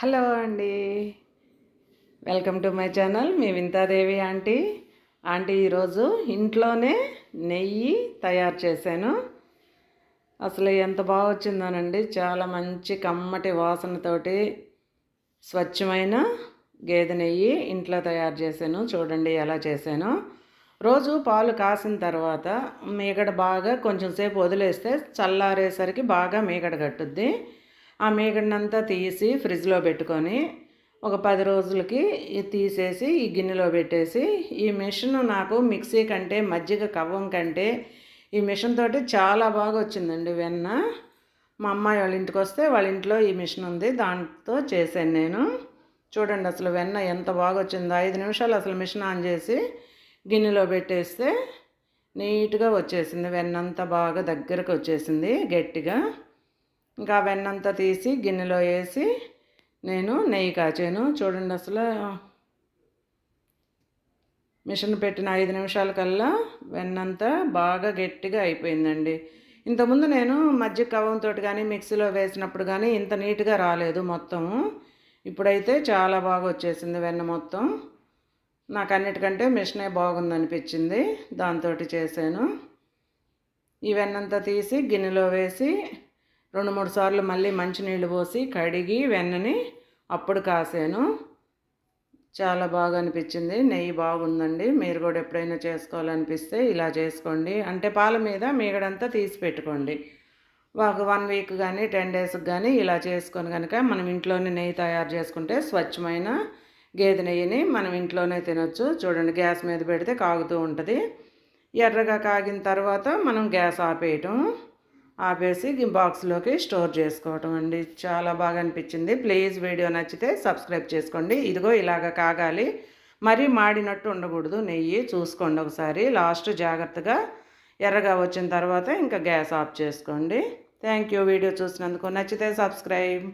Hello అండి. Welcome to my channel. Me Vinthadevi aunty. Aunty ఈరోజు ఇంట్లోనే నెయ్యి తయారు చేశాను. అసలు ఎంత బాగా వచ్చిందోనండి. చాలా మంచి కమ్మటి వాసనతోటి స్వచ్ఛమైన గేదె నెయ్యి ఇంట్లో తయారు చేశాను. చూడండి ఎలా చేశాను. రోజు పాలు కాసిన తర్వాత మీగడ బాగా కొంచెం సేపు వదిలేస్తే చల్లారేసరికి బాగా మీగడ కట్టుద్ది. ఆ మీగడనంతా తీసి ఫ్రిడ్జ్లో పెట్టుకొని ఒక పది రోజులకి తీసేసి ఈ గిన్నెలో పెట్టేసి ఈ మిషన్ నాకు మిక్సీ కంటే మజ్జిగ కవ్వం కంటే ఈ మిషన్ తోటి చాలా బాగా వచ్చిందండి వెన్న. మా అమ్మాయి వాళ్ళ ఇంటికి వస్తే వాళ్ళ ఇంట్లో ఈ మిషన్ ఉంది దాంతో చేశాను నేను. చూడండి అసలు వెన్న ఎంత బాగా వచ్చిందో. ఐదు నిమిషాలు అసలు మిషన్ ఆన్ చేసి గిన్నెలో పెట్టేస్తే నీట్గా వచ్చేసింది. వెన్నంతా బాగా దగ్గరకు వచ్చేసింది గట్టిగా. ఇంకా వెన్నంతా తీసి గిన్నెలో వేసి నేను నెయ్యి కాచాను. చూడండి అసలు మిషన్ పెట్టిన ఐదు నిమిషాల కల్లా వెన్నంతా బాగా గట్టిగా అయిపోయిందండి. ఇంతకుముందు నేను మజ్జిగ కవంతో కానీ మిక్సీలో వేసినప్పుడు కానీ ఇంత నీట్గా రాలేదు మొత్తము ఇప్పుడైతే చాలా బాగా వచ్చేసింది వెన్న మొత్తం. నాకు అన్నిటికంటే మిషనే బాగుంది అనిపించింది దాంతో చేశాను. ఈ వెన్నంతా తీసి గిన్నెలో వేసి రెండు మూడు సార్లు మళ్ళీ మంచినీళ్ళు పోసి కడిగి వెన్నని అప్పుడు కాసాను. చాలా బాగా అనిపించింది. నెయ్యి బాగుందండి. మీరు కూడా ఎప్పుడైనా చేసుకోవాలనిపిస్తే ఇలా చేసుకోండి. అంటే పాల మీద మీగడంతా తీసి పెట్టుకోండి. ఒక వన్ వీక్ కానీ టెన్ డేస్కి కానీ ఇలా చేసుకొని కనుక మనం ఇంట్లోనే నెయ్యి తయారు చేసుకుంటే స్వచ్ఛమైన గేదె నెయ్యిని మనం ఇంట్లోనే తినొచ్చు. చూడండి గ్యాస్ మీద పెడితే కాగుతూ ఉంటుంది. ఎర్రగా కాగిన తర్వాత మనం గ్యాస్ ఆపేయటం. ఆపేసి బాక్స్లోకి స్టోర్ చేసుకోవటం అండి. చాలా బాగా అనిపించింది. ప్లీజ్ వీడియో నచ్చితే సబ్స్క్రైబ్ చేసుకోండి. ఇదిగో ఇలాగ కాగాలి. మరీ మాడినట్టు ఉండకూడదు. నెయ్యి చూసుకోండి ఒకసారి. లాస్ట్ జాగ్రత్తగా ఎర్రగా వచ్చిన తర్వాత ఇంకా గ్యాస్ ఆఫ్ చేసుకోండి. Thank you. వీడియో చూసినందుకు నచ్చితే సబ్స్క్రైబ్.